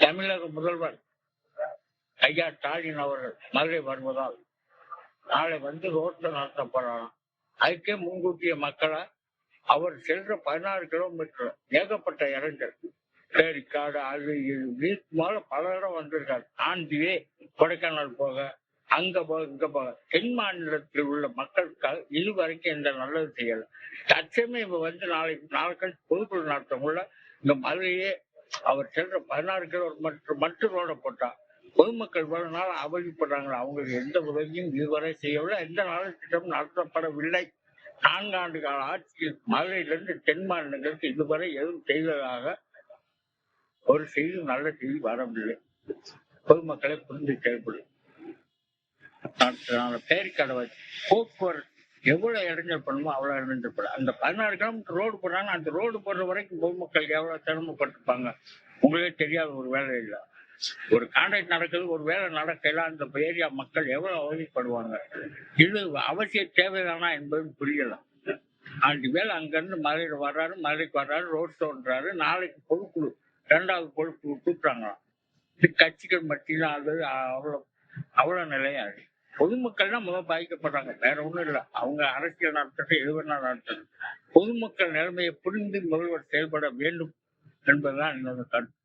தமிழக முதல்வர் ஐயா ஸ்டாலின் அவர்கள் மதுரை வருவதால் நாளை வந்து ரோட்ல நடத்தப்படலாம். அதுக்கே முன்கூட்டிய மக்களை அவர் சென்ற பதினாறு கிலோமீட்டர் ஏகப்பட்ட இடங்கள் பேரிக்காடு அது இது வீட்டு மேல பல இடம் வந்திருக்காரு. ஆண்டியே கொடைக்கானல் போக அங்க போக இங்க போக தென் மாநிலத்தில் உள்ள மக்களுக்காக இதுவரைக்கும் எந்த நல்லது செய்யல. தற்சமே இவ வந்து நாளைக்கு நாளைக்கு பொதுக்குழு நடத்தக்குள்ள இந்த மதுரையே அவர் சென்ற பதினாறு கிலோமீட்டர் மட்டும் ரோட போட்டா. பொதுமக்கள் இவ்வளவு நாள் அவதிப்படுறாங்க அவங்களுக்கு எந்த உதவியும் இதுவரை செய்யவில்லை. எந்த நலத்திட்டம் நடத்தப்படவில்லை. நான்காண்டு கால ஆட்சியில் மதுரையிலிருந்து தென் மாநிலங்களுக்கு இதுவரை எதுவும் செய்ததாக ஒரு செய்தி நல்ல செய்தி வரவில்லை. பொதுமக்களை புரிந்து செயல்படும் பேரிக்கடவை போக்குவரத்து எவ்வளவு இடைஞ்சல் பண்ணுமோ அவ்வளவு இடைஞ்சல் பண்ணும். அந்த பதினாறு கிலோமீட்டர் ரோடு போடுறாங்க அந்த ரோடு போடுற வரைக்கும் பொதுமக்கள் எவ்வளவு சிரமப்பட்டிருப்பாங்க? உங்களுக்கே தெரியாத ஒரு வேலை இல்லை. ஒரு கான்ட்ராக்ட் நடக்குது ஒரு வேலை நடக்கல அந்த ஏரியா மக்கள் எவ்வளவு அவதிப்படுவாங்க? இது அவசிய தேவைதானா என்பதும் புரியல. அஞ்சு வேலை அங்கிருந்து மதுரையில் வர்றாரு மதுரைக்கு வர்றாரு ரோடு தோன்றாரு. நாளைக்கு பொதுக்குழு ரெண்டாவது பொதுக்குழு கூப்பிட்டாங்களாம் இது கட்சிகள் மத்தியில் அது அவ்வளவு அவ்வளவு நிலையாது பொதுமக்கள் தான் முதல் பாதிக்கப்படுறாங்க. வேற ஒண்ணும் இல்லை. அவங்க அரசியல் நடத்தட்டும் எழுவனா நடத்தட்டும் பொதுமக்கள் நிலைமையை புரிந்து முதல்வர் செயல்பட வேண்டும் என்பதுதான் என்னோட கருத்து.